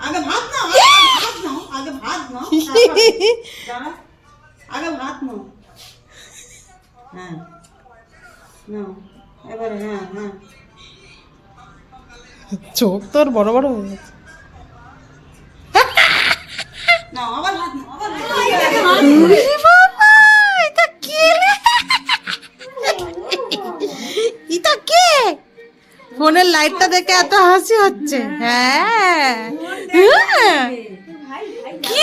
আগে ভাত নাও ভাত নাও আগে ভাত নাও আগে ভাত নাও হ্যাঁ নাও এবারে হ্যাঁ হ্যাঁ চোখ তোর বড় বড় হয়ে গেছে। নাও আবার ভাত নাও আবার ভাত। এটা কে এটা কে? ফোনের লাইটটা দেখে এত হাসি হচ্ছে হ্যাঁ হ্যাঁ। কি?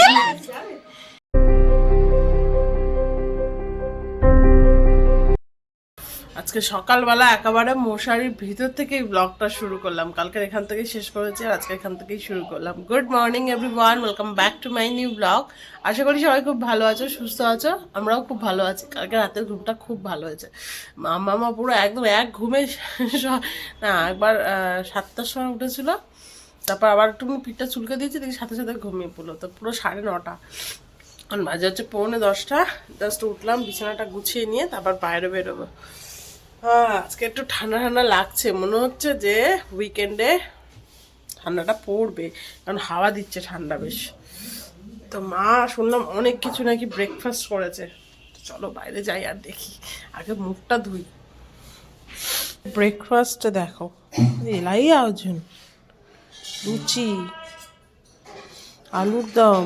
আজকে সকালবেলা একেবারে মশারির ভিতর থেকে ব্লগটা শুরু করলাম। কালকে এখান থেকে শেষ করেছি আর আজকে এখান থেকেই শুরু করলাম। Good morning everyone welcome back to my new blog আশা করি সবাই খুব ভালো আছো, সুস্থ আছো। আমরাও খুব ভালো আছি। কালকে রাতের ঘুমটা খুব ভালো হয়েছে। মামা মা পুরো একদম এক ঘুমে না, একবার সাতটার সময় উঠেছিল। তারপর আবার একটু পিঠটা চুলকে দিয়েছি, দেখি সাথে সাথে ঘুমিয়ে পড়ল। তো পুরো সাড়ে নটা। এখন বাজে হচ্ছে পৌনে দশটা। জাস্ট উঠলাম, বিছানাটা গুছিয়ে নিয়ে তারপর বাইরে বেরোবো। আজকে একটু ঠান্ডা ঠান্ডা লাগছে। মনে হচ্ছে যে উইকেন্ডে ঠান্ডাটা পড়বে, কারণ হাওয়া দিচ্ছে ঠান্ডা বেশ। তো মা, শুনলাম অনেক কিছু নাকি ব্রেকফাস্ট করেছে। চলো বাইরে যাই আর দেখি। আগে মুখটা ধুই। ব্রেকফাস্ট দেখো, এলাই আয়োজন। লুচি, আলুর দম।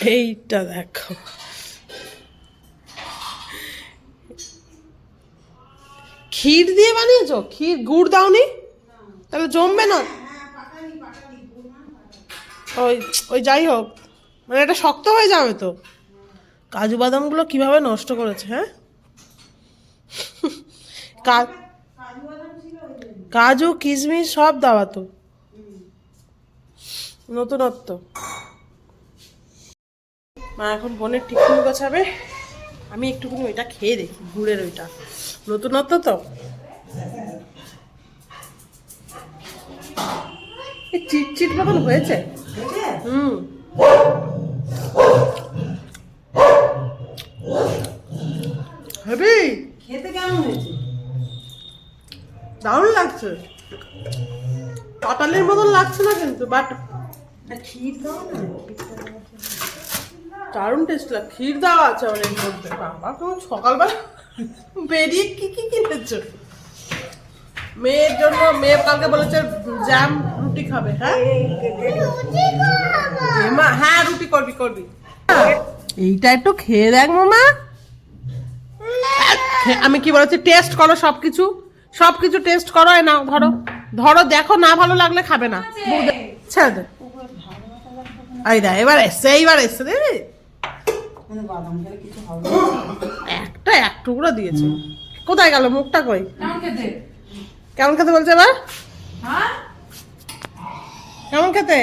এইটা দেখো। ক্ষীর দিয়ে বানিয়েছো? ক্ষীর গুড় দাওনি? তাহলে জমবে না। ওই ওই যাই হোক। মানে এটা শক্ত হয়ে যাবে তো। কাজু বাদামগুলো কীভাবে নষ্ট করেছে হ্যাঁ? কাজু, কিশমিশ সব দেওয়া তো। নতুনত্ব। মা এখন বোনের টিফিন গোছাবে। আমি একটুখানি ওইটা খেয়ে দেখি গুড়ের ওইটা। নতুনত্ব তো? এই চিট চিট মতন হয়েছে। হুম। হেবি। খেতে কেমন হয়েছে? দারুণ লাগছে। কাঁটালের মতন লাগছে না কিন্তু বাট ক্ষীর দাও না দারুণ টেস্ট লাগ ক্ষীর দেওয়া আছে অনেক মধ্যে। বাবা তুমি সকালবেলা বেরিয়ে কি কি কিনেছো? মেয়ের জন্য মেয়ে কালকে বলেছে জ্যাম রুটি খাবে হ্যাঁ? মা হ্যাঁ রুটি করবি করবি। এইটা একটু খেয়ে দেখ মামা আমি কি বলেছি টেস্ট করো সবকিছু। সবকিছু টেস্ট করো নাও ধরো। ধরো দেখো না ভালো লাগলে খাবে না। ছেড়ে দে। এই দা। এবার এসছে এইবার এসছে মানে বাদাম খেলে কিছু হবে একটা এক টুকরো দিয়েছে। কোথায় গেল মুখটা কই? কেমন খেতে? বলছে এবার? হ্যাঁ? কেমন খেতে?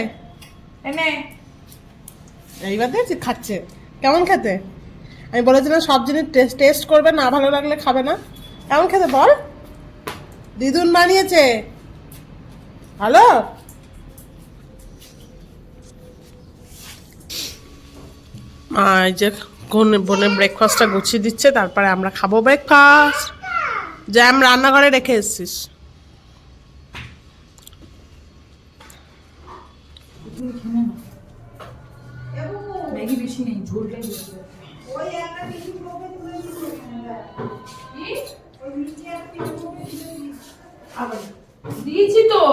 এইবার দেখছি খাচ্ছে। কেমন খেতে? আমি বলেছিলাম সব জিনিস টেস্ট টেস্ট করবে না ভালো লাগলে খাবে না। কেমন খেতে বল? দিদুন বানিয়েছে। ভালো? এই যে কোন বোনে ব্রেকফাস্টটা গুছিয়ে দিচ্ছে তারপরে আমরা খাব ব্রেকফাস্ট জ্যাম রান্নাঘরে রেখে এসছিস। দিয়েছি তো।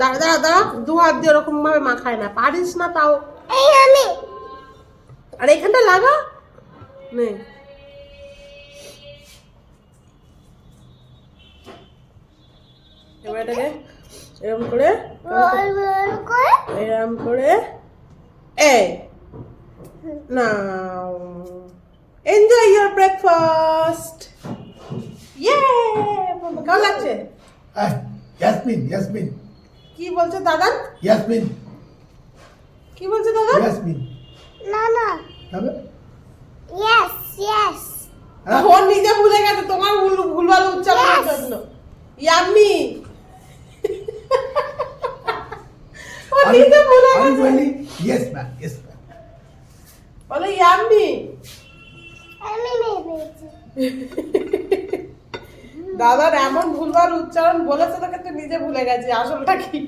দাঁড়া দাঁড়া দাঁড়া। দু হাত দিয়ে ওরকম ভাবে মাখায় না। পারিস না তাও। আর এখানটা লাগা? নে এবার এটাকে এরকম করে এরকম করে। এই নাও। এনজয় ইয়োর ব্রেকফাস্ট ইয়ে কেমন লাগছে? Yasmin, Yasmin, কি বলছে দাদা? Yasmin, কি বলছে দাদা? Yasmin. No, no. তবে? Yes, yes. ও নিজে ভুলে গেছে তোমার ভুল ভুলভাল উচ্চারণের জন্য। ইয়াম্মি। ও নিজে ভুলে গেছে। বলি yes ma'am, yes ma'am. বলে ইয়াম্মি। আমি মেয়ে দাদার এমন ভুলবার উচ্চারণ বলেছে তোকে নিজে ভুলে গেছি আসলটা কি?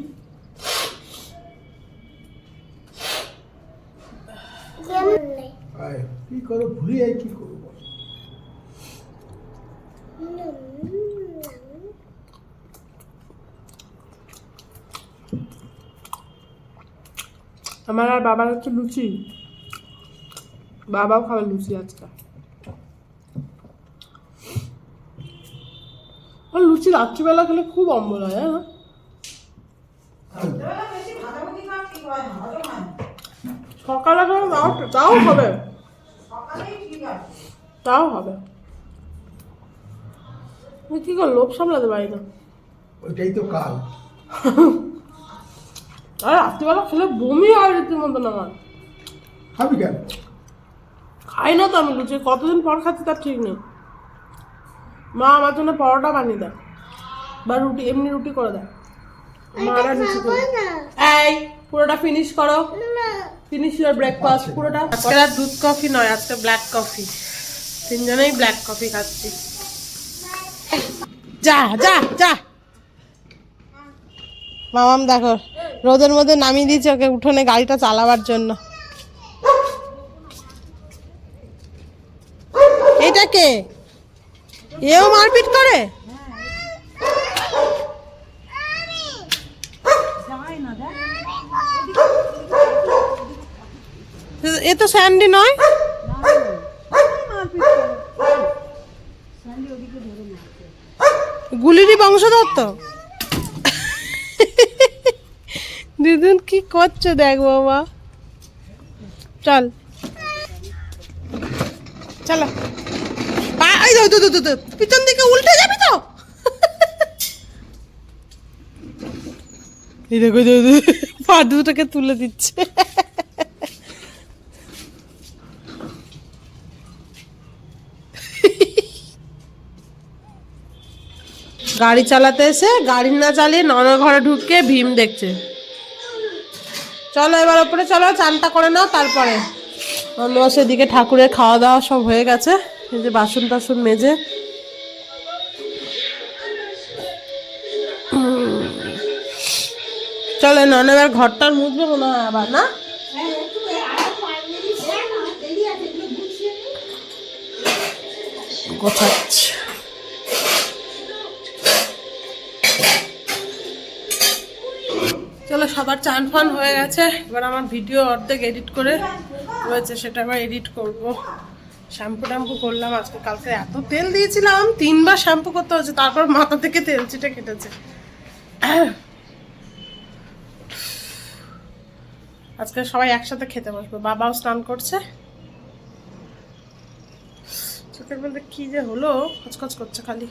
কি করো? ভুলে যাই কি করব আমার আর বাবার হচ্ছে লুচি। বাবাও খাবে লুচি আজকে আর লুচি রাত্রিবেলা খেলে খুব অম্বল হয় হ্যাঁ না না। সকালে খেলে তাও তাও হবে। তাও হবে। আমি কি করে লোভ সামলাতে পারি না? ওইটাই তো কাল। আর রাত্রিবেলা খেলে বমি হয় রীতিমতন আমার। খাবি কেন? খাই না তো আমি লুচি কতদিন পর খাচ্ছি তার ঠিক নেই। মা আমার জন্য পরোটা বানিয়ে দেয়। বা রুটি এমনি রুটি করে দেয়। মা আর করে এই পুরোটা ফিনিশ করো। ফিনিশ ইউর ব্রেকফাস্ট পুরোটা। আজকে আর দুধ কফি নয় আজকে ব্ল্যাক কফি তিনজনেই ব্ল্যাক কফি খাচ্ছি। যা যা যা। মামাম দেখো রোদের মধ্যে নামিয়ে দিয়েছে ওকে উঠোনে গাড়িটা চালাবার জন্য। এটা কে? এও মারপিট করে? এ তো স্যান্ডি নয়? গুলিরই বংশধর তো। দিদুন কি করছ দেখ বাবা। চল। চলো। পিছন দিকে উল্টে যাবি তো? এই দেখো পা তুলে দিচ্ছে। গাড়ি চালাতে এসে, গাড়ি না চালিয়ে ননর ঘরে ঢুকে ভীম দেখছে। চলো এবার ওপরে চলো, চানটা করে নাও, তারপরে। অন্য সেদিকে ঠাকুরের খাওয়া দাওয়া সব হয়ে গেছে। এই যে বাসন টাসন মেজে চলো নন এবার ঘরটার মুছবে মনে হয় আবার না? গোছাচ্ছে। চলো সবার চান ফান হয়ে গেছে। এবার আমার ভিডিও অর্ধেক এডিট করে রয়েছে সেটা আবার এডিট করব। শ্যাম্পু ট্যাম্পু করলাম আজকে কালকে এত তেল দিয়েছিলাম তিনবার শ্যাম্পু করতে হচ্ছে তারপর মাথা থেকে তেল চিটে কেটেছে। আজকে সবাই একসাথে খেতে বসবো। বাবাও স্নান করছে। চোখের মধ্যে কি যে হলো খচখচ করছে খালি।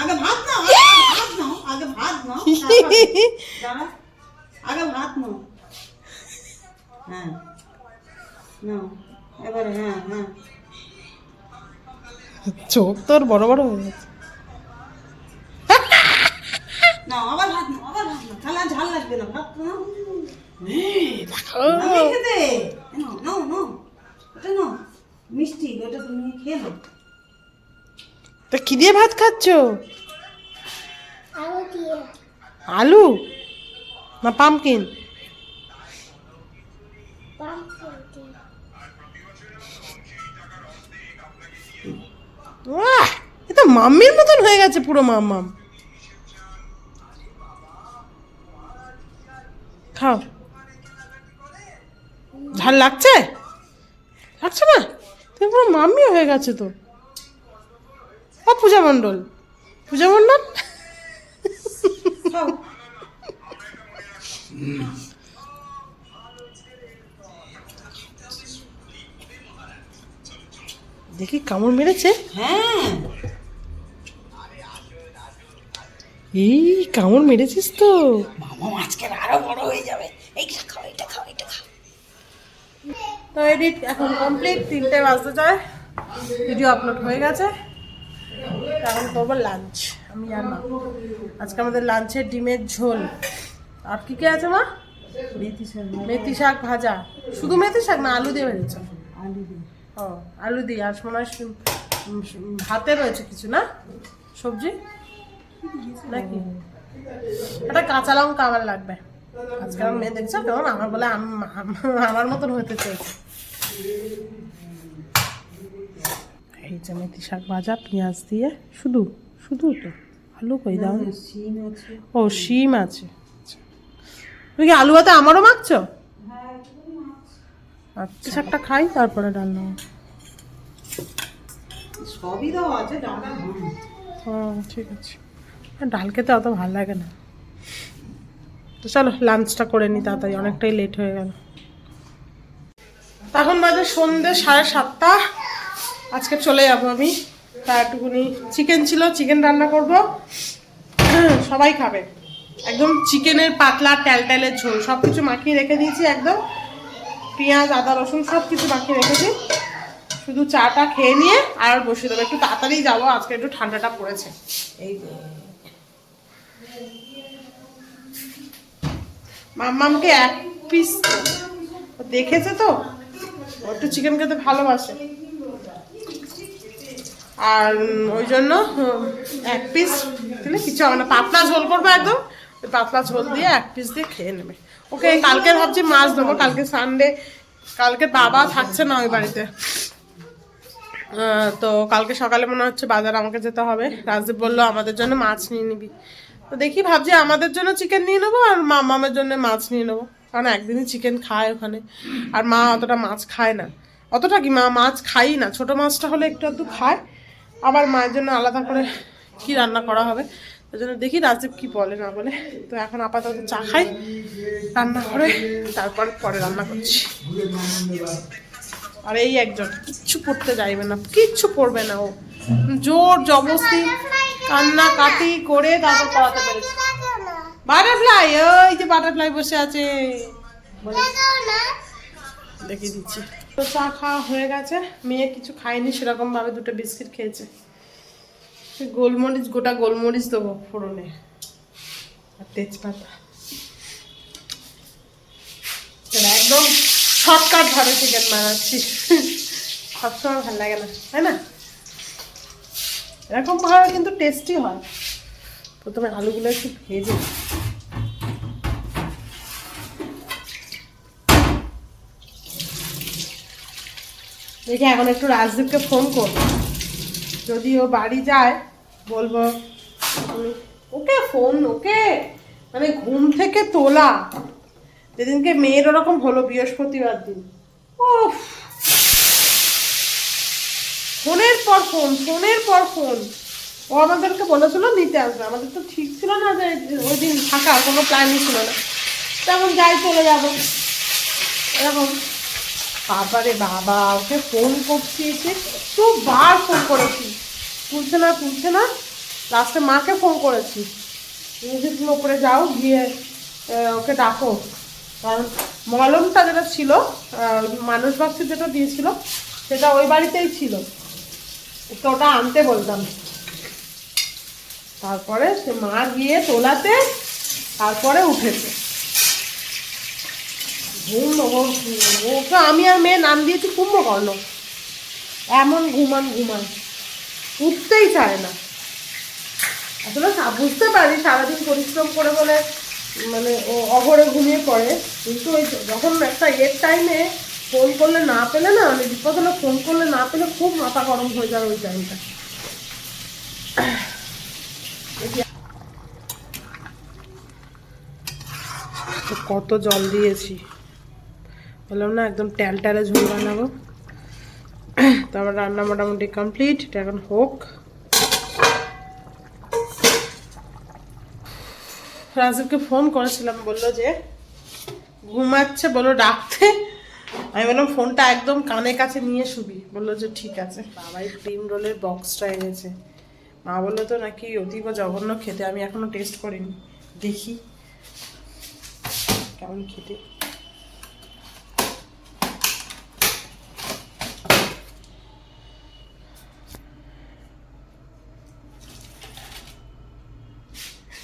আগে ভাত নাও ভাত নাও আগে ভাত নাও আগে ভাত নাও। হ্যাঁ। নাও। এবারে হ্যাঁ হ্যাঁ। চোখ তোর বড় বড় হয়ে গেছে নাও আবার ভাত নাও আবার ভাত নাও। তাহলে ঝাল লাগবে না ভাত নাও। ও, আমি খেতে নাও নাও নাও। ওটা নাও। মিষ্টি ওটা তুমি খেয়ে নাও। তা কি দিয়ে ভাত খাচ্ছ? আলু না পামকিন? এ তো মাম্মির মতন হয়ে গেছে পুরো মাম্মাম। খাও। ঝাল লাগছে? লাগছে না? তুমি পুরো মাম্মি হয়ে গেছে তো। ও পূজা মণ্ডল। পূজা মণ্ডল? দেখি কামড় মেরেছে? হ্যাঁ। এই কামড় মেরেছিস তো। মামা আজকে আরও বড় হয়ে যাবে। এইটা খাও এটা খাও এটা খাও। তো এডিট এখন কমপ্লিট তিনটে বাজতে যায়। ভিডিও আপলোড হয়ে গেছে। এখন করব লাঞ্চ আমি আর মা। আজকে আমাদের লাঞ্চের ডিমের ঝোল। আর কি কি আছে মা? মেথি শাক। মেথি শাক ভাজা। শুধু মেথি শাক না আলু দিয়ে ভেজেছ? আলু দিয়ে। ও আলু দিয়ে। আর মনে হয় ভাতে রয়েছে কিছু না? সবজি? নাকি? একটা কাঁচা লঙ্কা আমার লাগবে। আজকে আমার মেয়ে দেখছ? কেমন? আমার বলে আম- আম- আমার মতন হতে চাইছে এই যে মেথি শাক ভাজা পেঁয়াজ দিয়ে শুধু শুধু তো। আলু কই দাও? ও শিম আছে। তুমি কি আলু ভাতে আমারও মাখছো? আচ্ছা। শাকটা খাই তারপরে রান্না হবে। সবই দেওয়া আছে হুম ও ঠিক আছে। ডাল খেতে অত ভালো লাগে না। তো চলো লাঞ্চটা করে নি তাড়াতাড়ি, অনেকটাই লেট হয়ে গেল। এখন বাজে সন্ধ্যে সাড়ে সাতটা। আজকে চলে যাব আমি। তারটুকুনি চিকেন ছিল চিকেন রান্না করব। সবাই খাবে। একদম চিকেনের পাতলা ট্যালট্যালের ঝোল। সব কিছু মাখিয়ে রেখে দিয়েছি একদম। পেঁয়াজ, আদা, রসুন সব কিছু মাখিয়ে রেখেছি। শুধু চাটা খেয়ে নিয়ে আর বসে দেবো। একটু তাড়াতাড়ি যাব, আজকে একটু ঠান্ডাটা পড়েছে। এই মাম্মামকে এক পিস দেখেছে তো? ও একটু চিকেন খেতে ভালোবাসে। আর ওই জন্য এক পিস দিলে কিছু হবে না। পাতলা ঝোল করব একদম। পাতলা ঝোল দিয়ে এক পিস দিয়ে খেয়ে নেবে। ওকে, কালকে ভাবছি মাছ দেবো। কালকে সানডে কালকে বাবা থাকছে না ওই বাড়িতে। তো কালকে সকালে মনে হচ্ছে বাজার আমাকে যেতে হবে। রাজদীপ বলল, আমাদের জন্য মাছ নিয়ে নিবি। তো দেখি ভাবছি আমাদের জন্য চিকেন নিয়ে নেব আর মামামের জন্য মাছ নিয়ে নেব। কারণ একদিনই চিকেন খায় ওখানে। আর মা অতটা মাছ খায় না। অতটা কি মা মাছ খাই না। ছোট মাছটা হলে একটু একটু খায়। আবার মায়ের জন্য আলাদা করে কি রান্না করা হবে? ওই জন্য দেখি রাজীব কি বলে না বলে। তো এখন আপাতত চা খাই, রান্না করে, তারপর পরে রান্না করছি। আর এই একজন, কিচ্ছু পড়তে যাইবে না, কিচ্ছু পড়বে না ও। জোর জবরদস্তি কান্না কাটি করে তারপর পড়াতে পেরেছি। বাটারফ্লাই ওই যে বাটারফ্লাই বসে আছে। দেখিয়ে দিচ্ছি। তো চা খাওয়া হয়ে গেছে। মেয়ে কিছু খায়নি সেরকম ভাবে দুটো বিস্কিট খেয়েছে। গোলমরিচ, গোটা গোলমরিচ দেবো ফোড়নে। আর তেজপাতা। একদম শর্টকাট ভাবে চিকেন বানাচ্ছি। সবসময় ভালো লাগে না, তাই না? এরকম ভাবে কিন্তু টেস্টি হয়। প্রথমে আলুগুলো একটু ভেজে দেখি এখন একটু রাজদীপকে ফোন করব। যদি ও বাড়ি যায়, বলব ওকে ফোন ওকে? মানে ঘুম থেকে তোলা। যেদিনকে মেয়ের ওরকম হলো বৃহস্পতিবার দিন। ও ফোনের পর ফোন, ফোনের পর ফোন। ও আমাদেরকে বলেছিল নিতে আসবে। আমাদের তো ঠিক ছিল না যে ওই দিন থাকার কোনো প্ল্যানই ছিল না। তেমন যাই চলে যাব। এরকম। বাবারে বাবা, ওকে ফোন করছি এসে বার ফোন করেছি। তুলছে না তুলছে না। লাস্টে মাকে ফোন করেছি। যে তুমি ওপরে যাও, গিয়ে ওকে ডাকো। কারণ মলমটা যেটা ছিল মানুষ বাক্সে যেটা দিয়েছিল, সেটা ওই বাড়িতেই ছিল। ওকে ওটা আনতে বলতাম। তারপরে সে মা গিয়ে তোলাতে, তারপরে উঠেছে। ঘুম ওকে আমি আর মেয়ে নাম দিয়েছি কুম্ভকর্ণ। এমন ঘুমান ঘুমান। উঠতেই চায় না। আসলে বুঝতে পারি সারাদিন পরিশ্রম করে বলে মানে অঘরে ঘুমিয়ে পড়ে, কিন্তু ওই যখন একটা এর টাইমে ফোন করলে না পেলে না, আমি বিপদ হলে ফোন করলে না পেলে খুব মাথা গরম হয়ে যায় ওই টাইমটা কত জল দিয়েছি। বললাম না, একদম ট্যালটালে ঝোল বানাবো। তো আমার রান্না মোটামুটি কমপ্লিট এটা এখন হোক। রাজীবকে ফোন করেছিলাম, বলল যে, ঘুমাচ্ছে বলো ডাকতে। আমি বললাম, ফোনটা একদম কানে কাছে নিয়ে শুবি। বলল যে, ঠিক আছে। বাবাই ক্রিম রোলের বক্সটা এনেছে। মা বলল, তো নাকি অতীব জঘন্য খেতে, আমি এখনও টেস্ট করিনি। দেখি কেমন খেতে।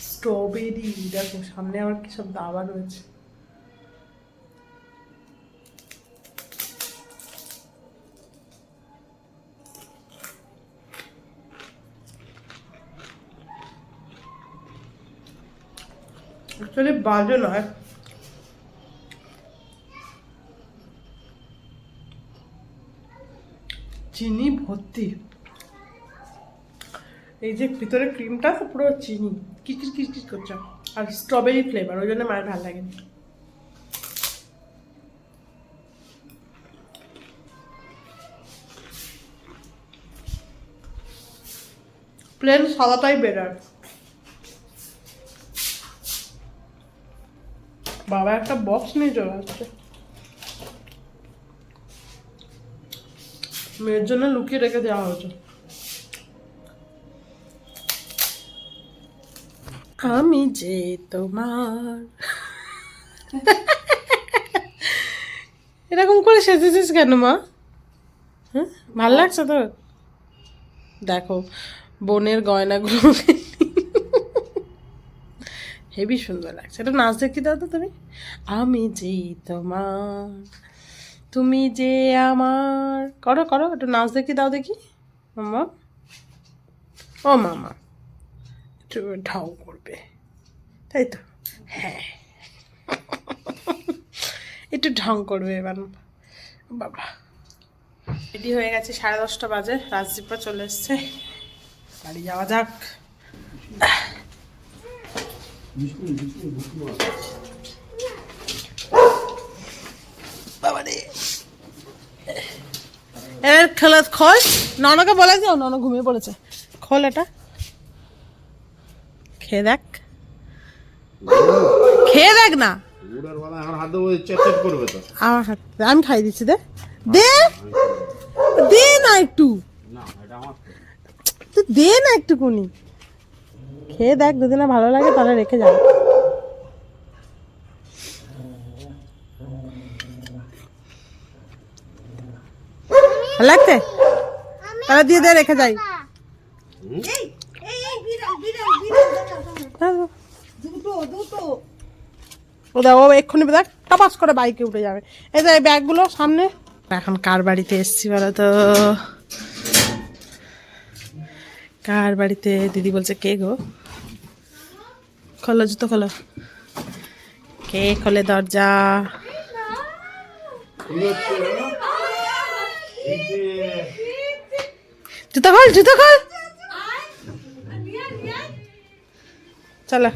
স্ট্রবেরি দেখো, সামনে আবার কি সব দাবা রয়েছে। অ্যাকচুয়ালি বাজে নয়। চিনি ভর্তি। এই যে ভিতরে ক্রিমটা পুরো চিনি। কিচকিচ কিচকিচ করছে। আর স্ট্রবেরি ফ্লেভার ওই জন্য মায়ের ভালো লাগেনি প্লেন সাদাটাই বেটার বাবা, একটা বক্স নিয়ে চলে আসছে। মেয়ের জন্য লুকিয়ে রেখে দেওয়া হয়েছে। আমি যে তোমার। এরকম করে সেজেছিস কেন মা? হ্যাঁ? ভালো লাগছে তোর? দেখো, বোনের গয়নাগুলো হেভি সুন্দর লাগছে। এটা নাচ দেখতে দাও তো তুমি। আমি যে তোমার, তুমি যে আমার। করো করো, একটু নাচ দেখি দাও দেখি। মামা ও মামা একটু ঢাউ করবে। তাই তো? হ্যাঁ। একটু ঢং করবে এবার। বাবা। রেডি হয়ে গেছে সাড়ে দশটা বাজে। রাজদীপা চলে এসছে। বাড়ি যাওয়া যাক। এর খেলা খোল। ননকে বলে যাও নন ঘুমিয়ে পড়েছে। খোল এটা। খেয়ে দেখ। খেয়ে দেখ না। আমার হাত আমি খাই দিচ্ছি দে। দে। দে না একটু। দে না একটুকুনি খেয়ে দেখ যদি না ভালো লাগে, তাহলে রেখে যাবে লাগছে? তাহলে দিয়ে দে, রেখে যাই। ও দেখ, ও এক্ষুনি দেখ, টপাস করে বাইকে উঠে যাবে। এই যে, এই ব্যাগগুলো সামনে। এখন কার বাড়িতে এসছি বলো তো? কার বাড়িতে দিদি বলছে, কে গো? খোলো জুতো খোলো। কে খোলে দরজা? জুতো খোল জুতো খোল। চলো।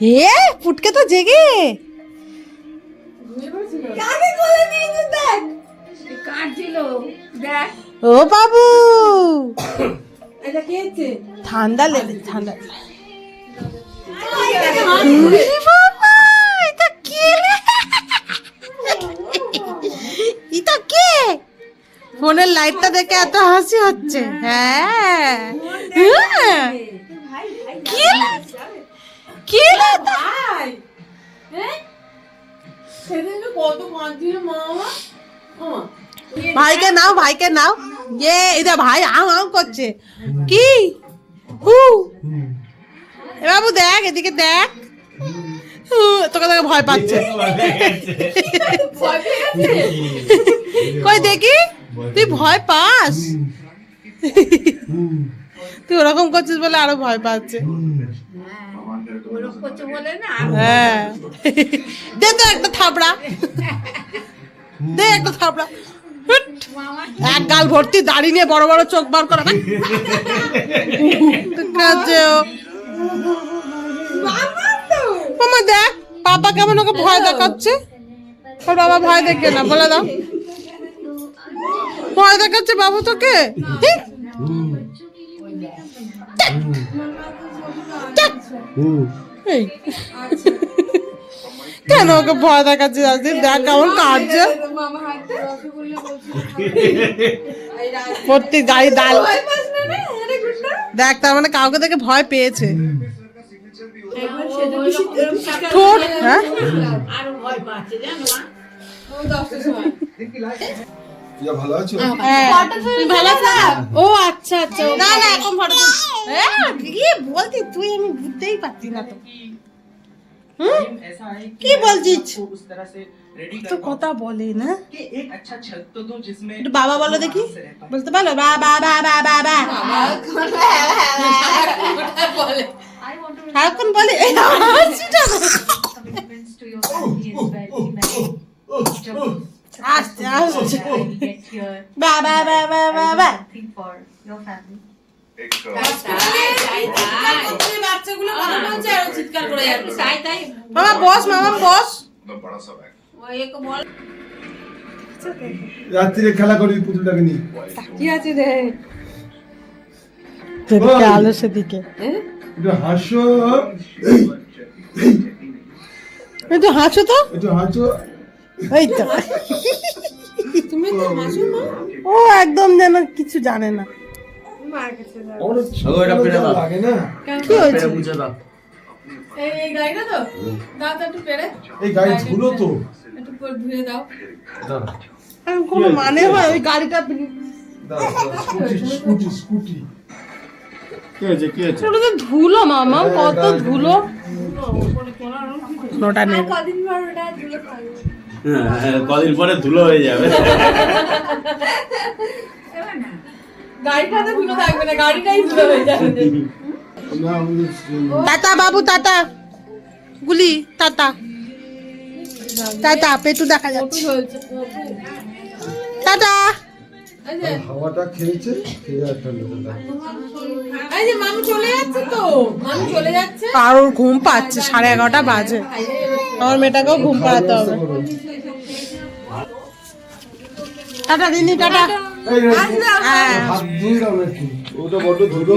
এ, ফুটকে তো জেগে। ও বাবু! ঠান্ডা লেগে ঠান্ডা। ফোনের লাইটটা দেখে এত হাসি হচ্ছে। হ্যাঁ। হ্যাঁ। কে হ্যাঁ? সেদিন কত কাঁদছিল মা আমার ও ভাইকে নাও ভাইকে নাও। ইয়ে এটা ভাই আম আম করছে। কি? হু। এ বাবু দেখ, এদিকে দেখ। তোকে তোকে ভয় পাচ্ছে। কই দেখি? তুই ভয় পাস? তুই ওরকম করছিস বলে আরও ভয় পাচ্ছে। হ্যাঁ। দে তো একটা থাপড়া। দে একটা থাপড়া। এক গাল ভর্তি দাড়ি নিয়ে বড় বড় চোখ বার করে। না। মামা দেখ পাপা কেমন ওকে ভয় দেখাচ্ছে? ওর বাবা ভয় দেখে না বলে দাও। ভয় দেখাচ্ছে বাবু তোকে? ঠিক? এই। কেন ওকে ভয় দেখাচ্ছে? আজকে দেখ কেমন কাটছে প্রত্যেক গাড়ি দাল। দেখ তার মানে কাউকে দেখে ভয় পেয়েছে। হ্যাঁ? হ্যাঁ। ভালো ও আচ্ছা আচ্ছা না না এখন ফটো তুই বলতি? তুই আমি বুঝতেই পারছি না তো। কি বলছিস তো কথা বলে না বাবা বলো দেখি বলতে পারো বাবা বাবা বাবা সারাক্ষণ বলে আসছে আসছে বাবা বাবা বাবা মামা বস মামা বস রাত্রিরে খেলা করি পুতুলটাকে নিয়ে কি আছে রে যেদিকে আলো সেদিকে হাসো একটু হাসো তো একটু হাসো এই তো তুমি তো হাসো না ও একদম যেন কিছু জানে না আমার ছোট লাগে না কি হয়েছে এই গাড়িটা তো? দাও তো একটু পেরে এই গাড়ি ধুলো তো। একটু করে ধুয়ে দাও। দাঁড়া, কোনো মানে হয় ওই গাড়িটা দাঁড়া, দাঁড়া, স্কুটি স্কুটি স্কুটি। কি হয়েছে কি হয়েছে? ওটা তো ধুলো মামা কত ধুলো। ওটা নেই। কদিন পর ওটা ধুয়ে হ্যাঁ, কদিন পরে ধুলো হয়ে যাবে। গাড়িটাতে ধুলো থাকবে না গাড়িটাই ধুলো হয়ে যাবে। টাটা বাবু টাটা গুলি টাটা টাটা পেটু দেখা যাচ্ছে। টাটা হাওয়াটা খেয়েছে খেয়ে আর ঠান্ডা ঠান্ডা এই যে মামি চলে যাচ্ছে তো। মামি চলে যাচ্ছে। আর ওর ঘুম পাচ্ছে সাড়ে এগারোটা বাজে। আমার মেয়েটাকেও ঘুম পাড়াতে হবে। টাটা দিনি টাটা। হ্যাঁ। ওটা বড্ড ধুলো।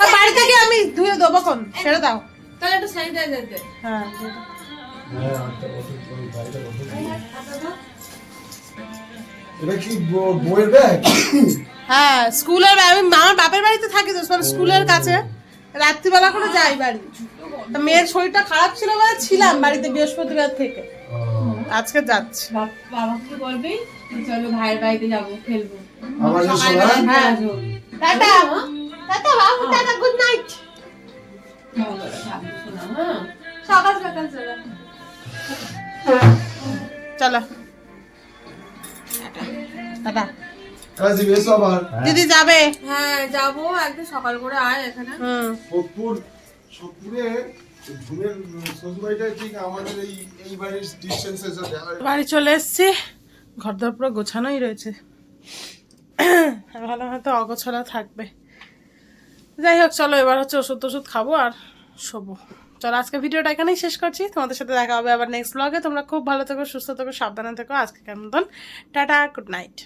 আর বাড়ি থেকে আমি ধুয়ে দেবো কোন ছেড়ে দাও। তাহলে একটু স্যানিটাইজার দে। হ্যাঁ। হ্যাঁ হাতটা বসে ওই গাড়িটা বসে এটা কি বইয়ের ব্যাগ? হ্যাঁ স্কুলের আমি আমার বাপের বাড়িতে থাকি তো মানে স্কুলের কাছে। রাত্রিবেলা করে যাই বাড়ি। মেয়ের শরীরটা খারাপ ছিল বলে ছিলাম বাড়িতে বৃহস্পতিবার থেকে। আজকে যাচ্ছি। বাবাকে বলবি চলো ভাইয়ের বাড়িতে যাব খেলব। আসব। টাটা। টাটা বাবু টাটা গুড নাইট মঙ্গলবার হ্যাঁ? সকাল সকাল চলো আবার। দিদি যাবে। হ্যাঁ যাব একদিন সকাল করে আয় এখানে। সোদপুর সোদপুরে ঝুমের শ্বশুরবাড়িটা ঠিক আমাদের এই এই বাড়ির ডিস্টেন্সের সাথে আর বাড়ি চলে এসেছি। ঘর দর পুরো গোছানোই রয়েছে। ভালো হয়তো অগোছালো থাকবে। যাই হোক, চলো এবার হচ্ছে ওষুধ টষুধ খাব আর শোবো। চলো আজকে ভিডিওটা এখানেই শেষ করছি। তোমাদের সাথে দেখা হবে আবার নেক্সট ব্লগে তোমরা খুব ভালো থেকো, সুস্থ থেকো, সাবধানে থাকো। আজকে কেমন টাটা গুড নাইট